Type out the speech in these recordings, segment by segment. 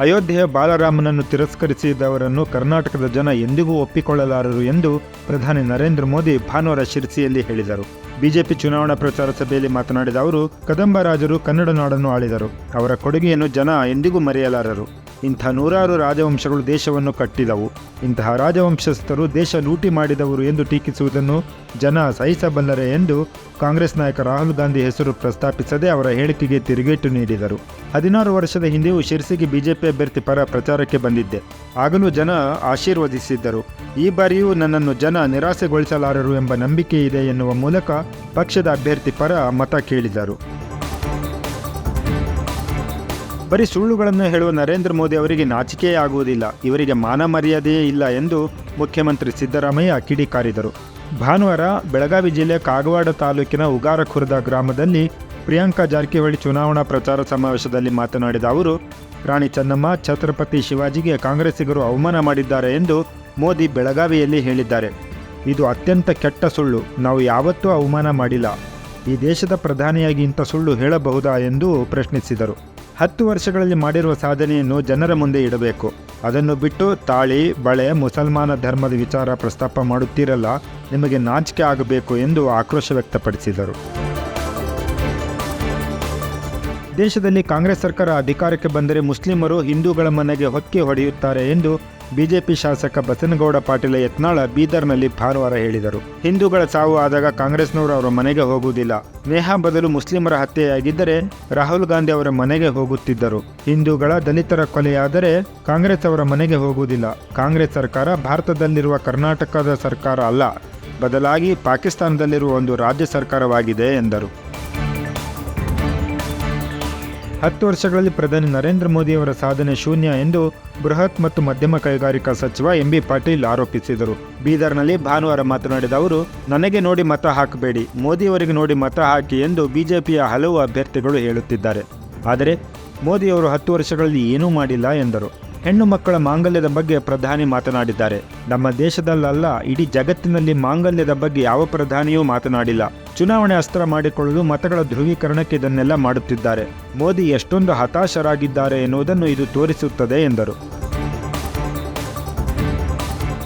ಅಯೋಧ್ಯೆಯ ಬಾಲರಾಮನನ್ನು ತಿರಸ್ಕರಿಸಿದವರನ್ನು ಕರ್ನಾಟಕದ ಜನ ಎಂದಿಗೂ ಒಪ್ಪಿಕೊಳ್ಳಲಾರರು ಎಂದು ಪ್ರಧಾನಿ ನರೇಂದ್ರ ಮೋದಿ ಭಾನುವಾರ ಶಿರಸಿಯಲ್ಲಿ ಹೇಳಿದರು. ಬಿಜೆಪಿ ಚುನಾವಣಾ ಪ್ರಚಾರ ಸಭೆಯಲ್ಲಿ ಮಾತನಾಡಿದ ಅವರು, ಕದಂಬರಾಜರು ಕನ್ನಡ ನಾಡನ್ನು ಆಳಿದರು. ಅವರ ಕೊಡುಗೆಯನ್ನು ಜನ ಎಂದಿಗೂ ಮರೆಯಲಾರರು. ಇಂಥ ನೂರಾರು ರಾಜವಂಶಗಳು ದೇಶವನ್ನು ಕಟ್ಟಿದವು. ಇಂತಹ ರಾಜವಂಶಸ್ಥರು ದೇಶ ಲೂಟಿ ಮಾಡಿದವರು ಎಂದು ಟೀಕಿಸುವುದನ್ನು ಜನ ಸಹಿಸಬಲ್ಲರೆ ಎಂದು ಕಾಂಗ್ರೆಸ್ ನಾಯಕ ರಾಹುಲ್ ಗಾಂಧಿ ಹೆಸರು ಪ್ರಸ್ತಾಪಿಸದೆ ಅವರ ಹೇಳಿಕೆಗೆ ತಿರುಗೇಟು ನೀಡಿದರು. ಹದಿನಾರು ವರ್ಷದ ಹಿಂದೆಯೂ ಶಿರ್ಸಿಗೆ ಬಿಜೆಪಿ ಅಭ್ಯರ್ಥಿ ಪರ ಪ್ರಚಾರಕ್ಕೆ ಬಂದಿದ್ದೆ. ಆಗಲೂ ಜನ ಆಶೀರ್ವದಿಸಿದ್ದರು. ಈ ಬಾರಿಯೂ ನನ್ನನ್ನು ಜನ ನಿರಾಸೆಗೊಳಿಸಲಾರರು ಎಂಬ ನಂಬಿಕೆ ಇದೆ ಎನ್ನುವ ಮೂಲಕ ಪಕ್ಷದ ಅಭ್ಯರ್ಥಿ ಪರ ಮತ ಕೇಳಿದರು. ಬರೀ ಸುಳ್ಳುಗಳನ್ನು ಹೇಳುವ ನರೇಂದ್ರ ಮೋದಿ ಅವರಿಗೆ ನಾಚಿಕೆಯೇ ಆಗುವುದಿಲ್ಲ. ಇವರಿಗೆ ಮಾನ ಮರ್ಯಾದೆಯೇ ಇಲ್ಲ ಎಂದು ಮುಖ್ಯಮಂತ್ರಿ ಸಿದ್ದರಾಮಯ್ಯ ಕಿಡಿಕಾರಿದರು ಭಾನುವಾರ ಬೆಳಗಾವಿ ಜಿಲ್ಲೆ ಕಾಗವಾಡ ತಾಲೂಕಿನ ಉಗಾರಖುರ್ದ ಗ್ರಾಮದಲ್ಲಿ ಪ್ರಿಯಾಂಕಾ ಜಾರಕಿಹೊಳಿ ಚುನಾವಣಾ ಪ್ರಚಾರ ಸಮಾವೇಶದಲ್ಲಿ ಮಾತನಾಡಿದ ಅವರು, ರಾಣಿ ಚೆನ್ನಮ್ಮ, ಛತ್ರಪತಿ ಶಿವಾಜಿಗೆ ಕಾಂಗ್ರೆಸ್ಸಿಗರು ಅವಮಾನ ಮಾಡಿದ್ದಾರೆ ಎಂದು ಮೋದಿ ಬೆಳಗಾವಿಯಲ್ಲಿ ಹೇಳಿದ್ದಾರೆ. ಇದು ಅತ್ಯಂತ ಕೆಟ್ಟ ಸುಳ್ಳು. ನಾವು ಯಾವತ್ತೂ ಅವಮಾನ ಮಾಡಿಲ್ಲ. ಈ ದೇಶದ ಪ್ರಧಾನಿಯಾಗಿ ಇಂಥ ಸುಳ್ಳು ಹೇಳಬಹುದಾ ಎಂದು ಪ್ರಶ್ನಿಸಿದರು. ಹತ್ತು ವರ್ಷಗಳಲ್ಲಿ ಮಾಡಿರುವ ಸಾಧನೆಯನ್ನು ಜನರ ಮುಂದೆ ಇಡಬೇಕು. ಅದನ್ನು ಬಿಟ್ಟು ತಾಳಿ, ಬಳೆ, ಮುಸಲ್ಮಾನ ಧರ್ಮದ ವಿಚಾರ ಪ್ರಸ್ತಾಪ ಮಾಡುತ್ತೀರಲ್ಲ, ನಿಮಗೆ ನಾಚಿಕೆ ಆಗಬೇಕು ಎಂದು ಆಕ್ರೋಶ ವ್ಯಕ್ತಪಡಿಸಿದರು. ದೇಶದಲ್ಲಿ ಕಾಂಗ್ರೆಸ್ ಸರ್ಕಾರ ಅಧಿಕಾರಕ್ಕೆ ಬಂದರೆ ಮುಸ್ಲಿಮರು ಹಿಂದೂಗಳ ಮನೆಗೆ ಹೊಕ್ಕಿ ಹೊಡೆಯುತ್ತಾರೆ ಎಂದು ಬಿಜೆಪಿ ಶಾಸಕ ಬಸನಗೌಡ ಪಾಟೀಲ ಯತ್ನಾಳ ಬೀದರ್ನಲ್ಲಿ ಭಾನುವಾರ ಹೇಳಿದರು. ಹಿಂದೂಗಳ ಸಾವು ಆದಾಗ ಕಾಂಗ್ರೆಸ್ನವರು ಅವರ ಮನೆಗೆ ಹೋಗುವುದಿಲ್ಲ. ನೇಹ ಬದಲು ಮುಸ್ಲಿಮರ ಹತ್ಯೆಯಾಗಿದ್ದರೆ ರಾಹುಲ್ ಗಾಂಧಿ ಅವರ ಮನೆಗೆ ಹೋಗುತ್ತಿದ್ದರು. ಹಿಂದೂಗಳ ದಲಿತರ ಕೊಲೆಯಾದರೆ ಕಾಂಗ್ರೆಸ್ ಅವರ ಮನೆಗೆ ಹೋಗುವುದಿಲ್ಲ. ಕಾಂಗ್ರೆಸ್ ಸರ್ಕಾರ ಭಾರತದಲ್ಲಿರುವ ಕರ್ನಾಟಕದ ಸರ್ಕಾರ ಅಲ್ಲ. ಬದಲಾಗಿ ಪಾಕಿಸ್ತಾನದಲ್ಲಿರುವ ಒಂದು ರಾಜ್ಯ ಸರ್ಕಾರವಾಗಿದೆ ಎಂದರು. ಹತ್ತು ವರ್ಷಗಳಲ್ಲಿ ಪ್ರಧಾನಿ ನರೇಂದ್ರ ಮೋದಿಯವರ ಸಾಧನೆ ಶೂನ್ಯ ಎಂದು ಬೃಹತ್ ಮತ್ತು ಮಧ್ಯಮ ಕೈಗಾರಿಕಾ ಸಚಿವ ಎಂ ಬಿ ಪಾಟೀಲ್ ಆರೋಪಿಸಿದರು. ಬೀದರ್ನಲ್ಲಿ ಭಾನುವಾರ ಮಾತನಾಡಿದ ಅವರು, ನನಗೆ ನೋಡಿ ಮತ ಹಾಕಬೇಡಿ, ಮೋದಿಯವರಿಗೆ ನೋಡಿ ಮತ ಹಾಕಿ ಎಂದು ಬಿಜೆಪಿಯ ಹಲವು ಅಭ್ಯರ್ಥಿಗಳು ಹೇಳುತ್ತಿದ್ದಾರೆ. ಆದರೆ ಮೋದಿಯವರು ಹತ್ತು ವರ್ಷಗಳಲ್ಲಿ ಏನೂ ಮಾಡಿಲ್ಲ ಎಂದರು. ಹೆಣ್ಣು ಮಕ್ಕಳ ಮಾಂಗಲ್ಯದ ಬಗ್ಗೆ ಪ್ರಧಾನಿ ಮಾತನಾಡಿದ್ದಾರೆ. ನಮ್ಮ ದೇಶದಲ್ಲಲ್ಲ, ಇಡೀ ಜಗತ್ತಿನಲ್ಲಿ ಮಾಂಗಲ್ಯದ ಬಗ್ಗೆ ಯಾವ ಪ್ರಧಾನಿಯೂ ಮಾತನಾಡಿಲ್ಲ. ಚುನಾವಣೆ ಅಸ್ತ್ರ ಮಾಡಿಕೊಳ್ಳಲು ಮತಗಳ ಧ್ರುವೀಕರಣಕ್ಕೆ ಇದನ್ನೆಲ್ಲ ಮಾಡುತ್ತಿದ್ದಾರೆ. ಮೋದಿ ಎಷ್ಟೊಂದು ಹತಾಶರಾಗಿದ್ದಾರೆ ಎನ್ನುವುದನ್ನು ಇದು ತೋರಿಸುತ್ತದೆ ಎಂದರು.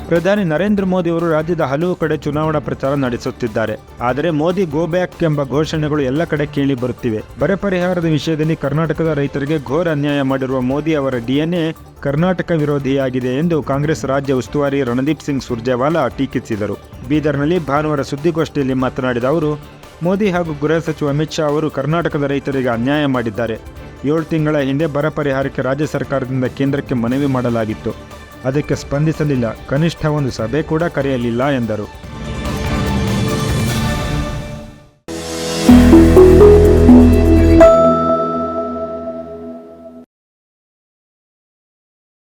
ಪ್ರಧಾನಿ ನರೇಂದ್ರ ಮೋದಿ ಅವರು ರಾಜ್ಯದ ಹಲವು ಕಡೆ ಚುನಾವಣಾ ಪ್ರಚಾರ ನಡೆಸುತ್ತಿದ್ದಾರೆ. ಆದರೆ ಮೋದಿ ಗೋ ಬ್ಯಾಕ್ ಎಂಬ ಘೋಷಣೆಗಳು ಎಲ್ಲ ಕಡೆ ಕೇಳಿ ಬರುತ್ತಿವೆ. ಬರ ಪರಿಹಾರದ ವಿಷಯದಲ್ಲಿ ಕರ್ನಾಟಕದ ರೈತರಿಗೆ ಘೋರ ಅನ್ಯಾಯ ಮಾಡಿರುವ ಮೋದಿ ಅವರ ಡಿಎನ್ಎ ಕರ್ನಾಟಕ ವಿರೋಧಿಯಾಗಿದೆ ಎಂದು ಕಾಂಗ್ರೆಸ್ ರಾಜ್ಯ ಉಸ್ತುವಾರಿ ರಣದೀಪ್ ಸಿಂಗ್ ಸುರ್ಜೇವಾಲಾ ಟೀಕಿಸಿದರು. ಬೀದರ್ನಲ್ಲಿ ಭಾನುವಾರ ಸುದ್ದಿಗೋಷ್ಠಿಯಲ್ಲಿ ಮಾತನಾಡಿದ ಅವರು, ಮೋದಿ ಹಾಗೂ ಗೃಹ ಸಚಿವ ಅಮಿತ್ ಶಾ ಅವರು ಕರ್ನಾಟಕದ ರೈತರಿಗೆ ಅನ್ಯಾಯ ಮಾಡಿದ್ದಾರೆ. ಏಳು ತಿಂಗಳ ಹಿಂದೆ ಬರ ಪರಿಹಾರಕ್ಕೆ ರಾಜ್ಯ ಸರ್ಕಾರದಿಂದ ಕೇಂದ್ರಕ್ಕೆ ಮನವಿ ಮಾಡಲಾಗಿತ್ತು. ಅದಕ್ಕೆ ಸ್ಪಂದಿಸಲಿಲ್ಲ. ಕನಿಷ್ಠ ಒಂದು ಸಭೆ ಕೂಡ ಕರೆಯಲಿಲ್ಲ ಎಂದರು.